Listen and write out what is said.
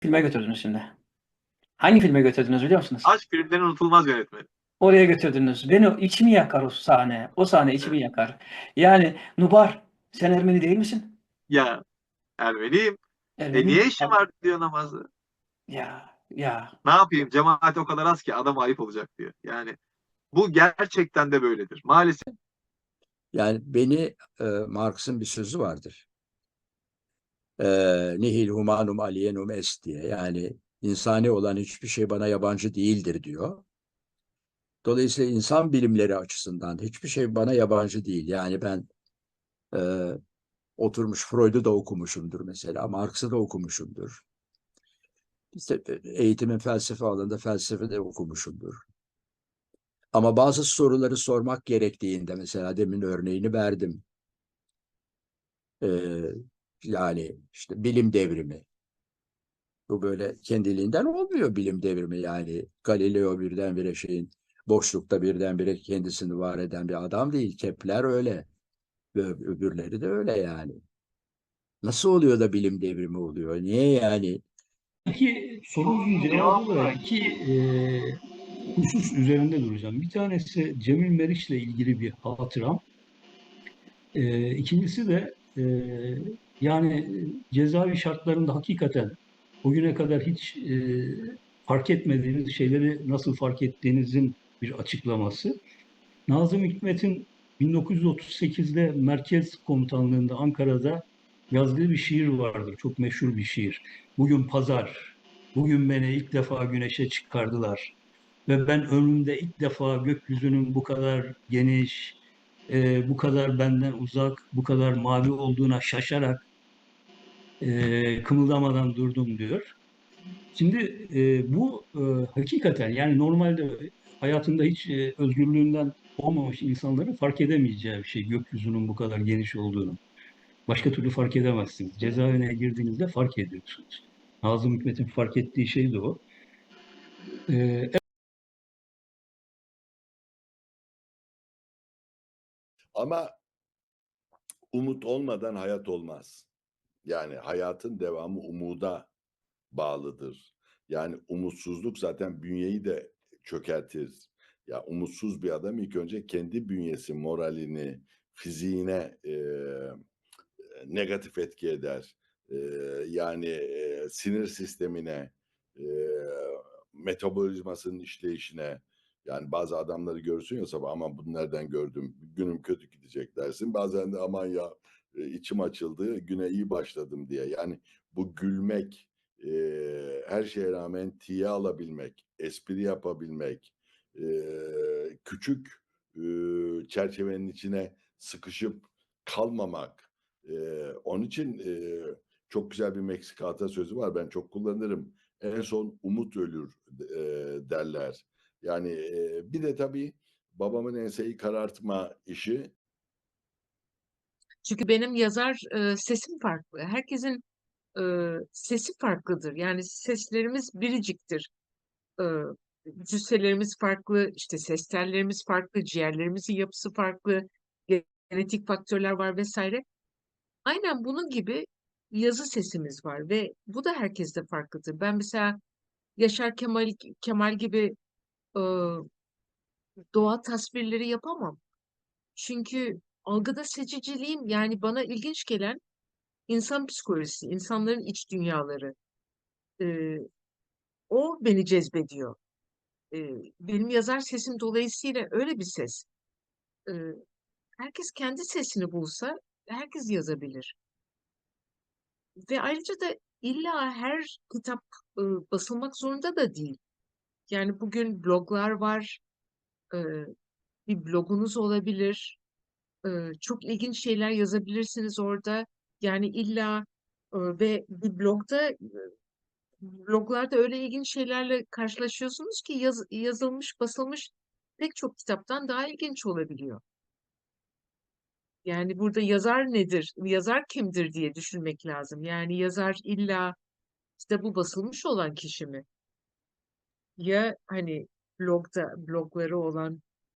Filme götürdünüz şimdi. Hangi filme götürdünüz biliyor musunuz? Aşk filmlerin unutulmaz yönetmeni. Oraya götürdünüz. Beni içimi yakar o sahne. O sahne içimi yakar. Yani Nubar sen Ermeni değil misin? Ya Ermeniyim. E Ermeni niye işim var diyor namazı. Ya ya Ne yapayım? Cemaat o kadar az ki adam ayıp olacak diyor. Yani bu gerçekten de böyledir. Maalesef Yani beni e, Marx'ın bir sözü vardır. E, Nihil humanum alienum est diye. Yani insani olan hiçbir şey bana yabancı değildir diyor. Dolayısıyla insan bilimleri açısından hiçbir şey bana yabancı değil. Yani ben e, oturmuş Freud'u da okumuşumdur mesela. Marx'ı da okumuşumdur. İşte eğitimin felsefe alanında felsefe de okumuşumdur. Ama bazı soruları sormak gerektiğinde mesela demin örneğini verdim. Ee, yani işte bilim devrimi. Bu böyle kendiliğinden olmuyor bilim devrimi yani. Galileo birdenbire şeyin boşlukta birdenbire kendisini var eden bir adam değil. Kepler öyle. Ve öbürleri de öyle yani. Nasıl oluyor da bilim devrimi oluyor? Niye yani? İki sorunuzun cevabı olarak iki e, husus üzerinde duracağım. Bir tanesi Cemil Meriç'le ilgili bir hatıram. E, ikincisi de e, yani cezaevi şartlarında hakikaten bugüne kadar hiç e, fark etmediğiniz şeyleri nasıl fark ettiğinizin bir açıklaması. Nazım Hikmet'in 1938'de Merkez Komutanlığı'nda Ankara'da yazdığı bir şiir vardır. Çok meşhur bir şiir. Bugün pazar, bugün beni ilk defa güneşe çıkardılar. Ve ben ömrümde ilk defa gökyüzünün bu kadar geniş, e, bu kadar benden uzak, bu kadar mavi olduğuna şaşarak e, kımıldamadan durdum diyor. Şimdi e, bu e, hakikaten yani normalde hayatında hiç e, özgürlüğünden olmamış insanların fark edemeyeceği bir şey gökyüzünün bu kadar geniş olduğunu. Başka türlü fark edemezsiniz. Cezaevine girdiğinizde fark ediyorsunuz. Nazım Hikmet'in fark ettiği şey de o. Ee, Ama umut olmadan hayat olmaz. Yani hayatın devamı umuda bağlıdır. Yani umutsuzluk zaten bünyeyi de çökertir. Ya umutsuz bir adam ilk önce kendi bünyesi, moralini, fiziğine e, negatif etki eder. E, yani e, sinir sistemine, e, metabolizmasının işleyişine, yani bazı adamları görürsün ya sabah aman bunu nereden gördüm günüm kötü gidecek dersin. Bazen de aman ya içim açıldı güne iyi başladım diye. Yani bu gülmek e, her şeye rağmen tiye alabilmek, espri yapabilmek, e, küçük e, çerçevenin içine sıkışıp kalmamak. E, onun için e, çok güzel bir Meksika atasözü var ben çok kullanırım. En son umut ölür e, derler. Yani e, bir de tabii babamın enseyi karartma işi Çünkü benim yazar e, sesim farklı. Herkesin e, sesi farklıdır. Yani seslerimiz biriciktir. E, cüsselerimiz farklı, işte ses tellerimiz farklı, ciğerlerimizin yapısı farklı, genetik faktörler var vesaire. Aynen bunun gibi yazı sesimiz var ve bu da herkeste farklıdır. Ben mesela Yaşar Kemal Kemal gibi e, doğa tasvirleri yapamam. Çünkü algıda seçiciliğim yani bana ilginç gelen insan psikolojisi, insanların iç dünyaları. E, o beni cezbediyor. E, benim yazar sesim dolayısıyla öyle bir ses. E, herkes kendi sesini bulsa herkes yazabilir. Ve ayrıca da illa her kitap e, basılmak zorunda da değil. Yani bugün bloglar var, e, bir blogunuz olabilir, e, çok ilginç şeyler yazabilirsiniz orada. Yani illa e, ve bir blogda e, bloglarda öyle ilginç şeylerle karşılaşıyorsunuz ki yaz, yazılmış, basılmış pek çok kitaptan daha ilginç olabiliyor. Yani burada yazar nedir, yazar kimdir diye düşünmek lazım. Yani yazar illa kitabı basılmış olan kişi mi? Ya hani blogda blogları olan